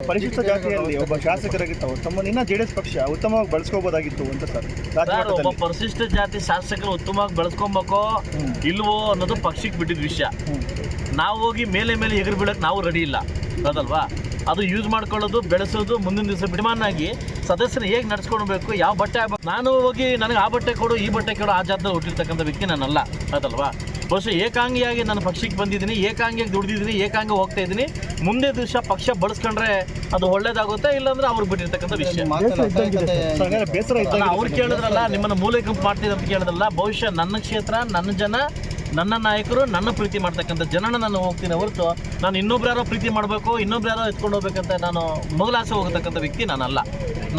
ಪರಿಶಿಷ್ಟ ಜಾತಿಯಲ್ಲಿ ಒಬ್ಬ ಶಾಸಕರಾಗಿ ತಾವು ತಮ್ಮನ್ನ ಇನ್ನ ಜೆಡಿಎಸ್ ಪಕ್ಷ ಉತ್ತಮವಾಗಿ ಬಳಸ್ಕೋಬಹುದಾಗಿತ್ತು ಅಂತ ಸರ್ ಸರ್ ಒಬ್ಬ ಪರಿಶಿಷ್ಟ ಜಾತಿ ಶಾಸಕರು ಉತ್ತಮವಾಗಿ ಬಳಸ್ಕೊಬೇಕೋ. ಇಲ್ವೋ ಅನ್ನೋದು ಪಕ್ಷಕ್ಕೆ ಬಿಟ್ಟಿದ ವಿಷಯ. ನಾವು ಹೋಗಿ ಮೇಲೆ ಮೇಲೆ ಎಗರು ಬೀಳಕ್ಕೆ ನಾವು ರೆಡಿ ಇಲ್ಲ. ಅದಲ್ವಾ ಅದು ಯೂಸ್ ಮಾಡ್ಕೊಳ್ಳೋದು ಬೆಳೆಸೋದು ಮುಂದಿನ ದಿವಸ ಬಿಡಮಾನಾಗಿ ಸದಸ್ಯನ ಹೇಗೆ ನಡ್ಸ್ಕೊಳ್ಬೇಕು ಯಾವ ಬಟ್ಟೆ ನಾನು ಹೋಗಿ ನನಗೆ ಆ ಬಟ್ಟೆ ಕೊಡು ಈ ಬಟ್ಟೆ ಕೊಡು ಆ ಜಾತ್ರೆ ಹುಟ್ಟಿರ್ತಕ್ಕಂಥ ವ್ಯಕ್ತಿ ನಾನಲ್ಲ ಹೌದಲ್ವಾ ಬಹುಶಃ ಏಕಾಂಗಿಯಾಗಿ ನಾನು ಪಕ್ಷಕ್ಕೆ ಬಂದಿದ್ದೀನಿ ಏಕಾಂಗಿಯಾಗಿ ದುಡ್ದಿದ್ದೀನಿ ಏಕಾಂಗ ಹೋಗ್ತಾ ಇದ್ದೀನಿ. ಮುಂದೆ ದಿವಸ ಪಕ್ಷ ಬಳಸ್ಕೊಂಡ್ರೆ ಅದು ಒಳ್ಳೇದಾಗುತ್ತೆ ಇಲ್ಲಾಂದ್ರೆ ಅವ್ರಿಗೆ ಬಿಟ್ಟಿರ್ತಕ್ಕಂಥ ವಿಷಯ. ಅವ್ರು ಕೇಳಿದ್ರಲ್ಲ ನಿಮ್ಮನ್ನ ಮೂಲೆ ಗುಂಪು ಮಾಡ್ತಿದ್ರು ಅಂತ ಕೇಳಿದ್ರಲ್ಲ ಬಹುಶಃ ನನ್ನ ಕ್ಷೇತ್ರ ನನ್ನ ಜನ ನನ್ನ ನಾಯಕರು ನನ್ನ ಪ್ರೀತಿ ಮಾಡ್ತಕ್ಕಂಥ ಜನನ ನಾನು ಹೋಗ್ತೀನಿ ಹೊರತು ನಾನು ಇನ್ನೊಬ್ರು ಯಾರೋ ಪ್ರೀತಿ ಮಾಡಬೇಕು, ಇನ್ನೊಬ್ರು ಯಾರೋ ಎತ್ಕೊಂಡು ಹೋಗ್ಬೇಕಂತ ನಾನು ಮೊದಲಾಸೆ ಹೋಗತಕ್ಕಂಥ ವ್ಯಕ್ತಿ ನಾನಲ್ಲ.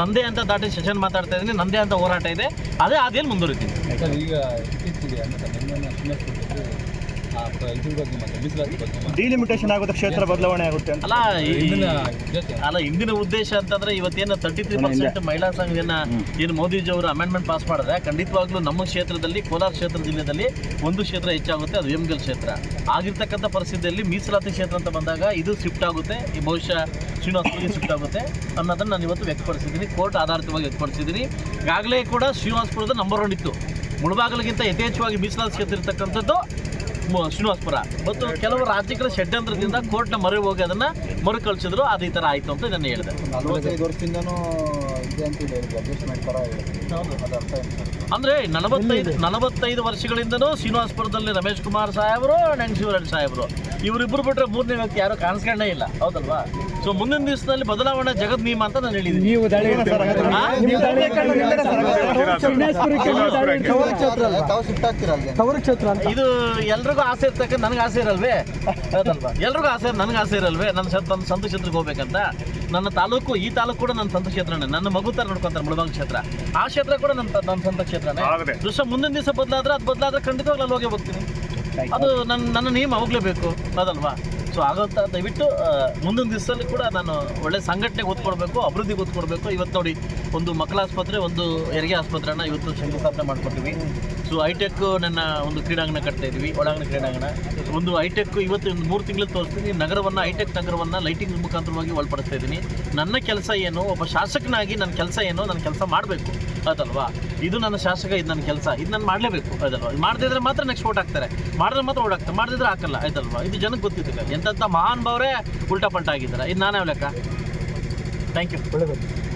ನಂದೇ ಅಂತ ದಾಟಿ ಸೆಷನ್ ಮಾತಾಡ್ತಾ ಇದ್ದೀನಿ, ನಂದೇ ಅಂತ ಹೋರಾಟ ಇದೆ. ಅದೇ ಅದೇನು ಮುಂದುವರಿತೀನಿ. ಈಗ ಇದ್ರ ಬಗ್ಗೆ ಮತ್ತೆ ಮೀಸಲಾತಿ ಬಗ್ಗೆ. ಡಿಲಿಮಿಟೇಷನ್ ಆಗುತ್ತೆ ಕ್ಷೇತ್ರ ಬದಲಾವಣೆ ಆಗುತ್ತೆ ಅಂತ. ಅಲ್ಲ ಈ- ಜೊತೆ. ಅಲ್ಲ ಹಿಂದಿನ ಉದ್ದೇಶ ಅಂತಂದ್ರೆ ಇವತ್ತೇನು ತರ್ಟಿ ತ್ರೀ ಪರ್ಸೆಂಟ್ ಮಹಿಳಾ ಸಂಘದನ್ನ ಏನು ಮೋದಿಜಿ ಅವರು ಅಮೆಂಡ್ಮೆಂಟ್ ಪಾಸ್ ಮಾಡಿದ್ರೆ ಖಂಡಿತವಾಗ್ಲೂ ನಮ್ಮ ಕ್ಷೇತ್ರದಲ್ಲಿ ಕೋಲಾರ ಕ್ಷೇತ್ರ ಜಿಲ್ಲೆಯಲ್ಲಿ ಒಂದು ಕ್ಷೇತ್ರ ಹೆಚ್ಚಾಗುತ್ತೆ ಅದು ಎಮ್ಗಲ್ ಕ್ಷೇತ್ರ. ಆಗಿರ್ತಕ್ಕಂಥ ಪರಿಸ್ಥಿತಿಯಲ್ಲಿ ಮೀಸಲಾತಿ ಕ್ಷೇತ್ರ ಅಂತ ಬಂದಾಗ ಇದು ಶಿಫ್ಟ್ ಆಗುತ್ತೆ ಈ ಬಹುಶಃ ಶ್ರೀನಿವಾಸಪುರಿಗೆ ಶಿಫ್ಟ್ ಆಗುತ್ತೆ ಅನ್ನೋದನ್ನ ನಾನು ಇವತ್ತು ವ್ಯಕ್ತಪಡಿಸಿದ್ದೀನಿ ಕೋರ್ಟ್ ಆಧಾರಿತವಾಗಿ ವ್ಯಕ್ತಪಡಿಸಿದ್ದೀನಿ. ಈಗಾಗಲೇ ಕೂಡ ಶ್ರೀನಿವಾಸಪುರದ ನಂಬರ್ ಒನ್ ಇತ್ತು. ಮುಳಬಾಗಲಿಗಿಂತ ಯಥೇಚ್ಛವಾಗಿ ಮೀಸಲಾತಿ ಕ್ಷೇತ್ರ ಇರ್ತಕ್ಕಂಥದ್ದು ಶ್ರೀನಿವಾಸಪುರ. ಮತ್ತು ಕೆಲವು ರಾಜಕೀಯ ಷಡ್ಯಂತ್ರದಿಂದ ಕೋರ್ಟ್ನ ಮೊರೆ ಹೋಗಿ ಅದನ್ನ ಮರುಕಳಿಸಿದ್ರು. ಅದು ಈ ಥರ ಆಯಿತು ಅಂತ ನಾನು ಹೇಳಿದೆ. ಅಂದ್ರೆ ನಲವತ್ತೈದು ನಲವತ್ತೈದು ವರ್ಷಗಳಿಂದನೂ ಶ್ರೀನಿವಾಸಪುರದಲ್ಲಿ ರಮೇಶ್ ಕುಮಾರ್ ಸಾಹೇಬರು ನಂಗ್ ಶಿವರಾಜ್ ಸಾಹೇಬರು. ಇವರಿಬ್ಬರು ಬಿಟ್ರೆ ಮೂರನೇ ವ್ಯಕ್ತಿ ಯಾರು ಕಾಣಿಸ್ಕೊಂಡೇ ಇಲ್ಲ. ಹೌದಲ್ವಾ? ಸೊ ಮುಂದಿನ ದಿವಸದಲ್ಲಿ ಬದಲಾವಣೆ ಜಗದ್ ನಿಯಮ ಅಂತ ನಾನು ಹೇಳಿದ್ದೀನಿ. ಕ್ಷೇತ್ರ. ಇದು ಎಲ್ರಿಗೂ ಆಸೆ ಇರ್ತಕ್ಕ ನನಗೆ ಆಸೆ ಇರಲ್ವೇ? ಹೌದಲ್ವಾ ಎಲ್ರಿಗೂ ಆಸೆ ನನಗೆ ಆಸೆ ಇರಲ್ವೇ? ನನ್ನ ನನ್ನ ಸ್ವಂತ ಕ್ಷೇತ್ರಕ್ಕೆ ಹೋಗ್ಬೇಕಂತ? ನನ್ನ ತಾಲೂಕು ಈ ತಾಲೂಕು ಕೂಡ ನನ್ನ ಸ್ವಂತ ಕ್ಷೇತ್ರನೇ. ನನ್ನ ಮಗು ತರ ನೋಡ್ಕೊಂತಾರೆ ಮುಳಬಾಗ ಕ್ಷೇತ್ರ. ಆ ಕ್ಷೇತ್ರ ಕೂಡ ನನ್ನ ಸಂತ ನನ್ನ ಸ್ವಂತ ಕ್ಷೇತ್ರನೇ. ದೃಶ್ಯ ಮುಂದಿನ ದಿವಸ ಬದಲಾದ್ರೆ ಅದು ಬದಲಾದ್ರೆ ಖಂಡಿತವಾಗ್ಲೂ ಅಲ್ಲಿ ಹೋಗಿ ಹೋಗ್ತೀನಿ. ಅದು ನನ್ನ ನನ್ನ ನಿಯಮ ಹೋಗ್ಲೇಬೇಕು. ಹೌದಲ್ವಾ ಸೊ ಹಾಗಂತ ದಯವಿಟ್ಟು ಮುಂದಿನ ದಿವಸದಲ್ಲಿ ಕೂಡ ನಾನು ಒಳ್ಳೆ ಸಂಘಟನೆಗೆ ಒತ್ತು ಕೊಡಬೇಕು ಅಭಿವೃದ್ಧಿಗೆ ಒತ್ತು ಕೊಡಬೇಕು ಇವತ್ತು ನೋಡಿ, ಒಂದು ಮಕ್ಕಳ ಆಸ್ಪತ್ರೆ, ಒಂದು ಹೆರಿಗೆ ಆಸ್ಪತ್ರೆನ ಇವತ್ತು ಶಂಕುಸ್ಥಾಪನೆ ಮಾಡ್ಕೊತೀವಿ ಸೊ ಹೈಟೆಕ್ ನನ್ನ ಒಂದು ಕ್ರೀಡಾಂಗಣ ಕಟ್ತಾ ಇದ್ದೀವಿ, ಒಳಾಂಗಣ ಕ್ರೀಡಾಂಗಣ. ಒಂದು ಹೈಟೆಕ್ ಇವತ್ತು ಒಂದು ಮೂರು ತಿಂಗಳು ತೋರಿಸ್ತೀನಿ. ನಗರವನ್ನು, ಹೈಟೆಕ್ ನಗರವನ್ನು ಲೈಟಿಂಗ್ ಮುಖಾಂತರವಾಗಿ ಒಳಪಡಿಸ್ತಾ ಇದ್ದೀನಿ. ನನ್ನ ಕೆಲಸ ಏನು? ಒಬ್ಬ ಶಾಸಕನಾಗಿ ನನ್ನ ಕೆಲಸ ಏನು? ನನ್ನ ಕೆಲಸ ಮಾಡಬೇಕು. ಅದಲ್ವಾ? ಇದು ನನ್ನ ಶಾಸಕ, ಇದು ನನ್ನ ಕೆಲಸ. ಇದು ನಾನು ಮಾಡಲೇಬೇಕು. ಅದಲ್ವಾ? ಮಾಡದಿದ್ರೆ ಮಾತ್ರ ನೆಕ್ಸ್ಟ್ ಓಟ್ ಹಾಕ್ತಾರೆ. ಮಾಡಿದ್ರೆ ಮಾತ್ರ ಓಡಾಕ್ತಾರೆ ಮಾಡದಿದ್ರೆ ಹಾಕಲ್ಲ. ಆಯ್ತಲ್ವಾ ಇದು ಜನಕ್ಕೆ ಗೊತ್ತಿದೆ ಎಂತೆಂಥ ಮಹಾನ್ ಭಾವರೇ ಉಲ್ಟಾ ಪಲ್ಟಾ ಆಗಿದ್ದಾರೆ. ಇದು ನಾನೇ ಲೆಕ್ಕ. ಥ್ಯಾಂಕ್ ಯು ಒಳ್ಳೆಯದು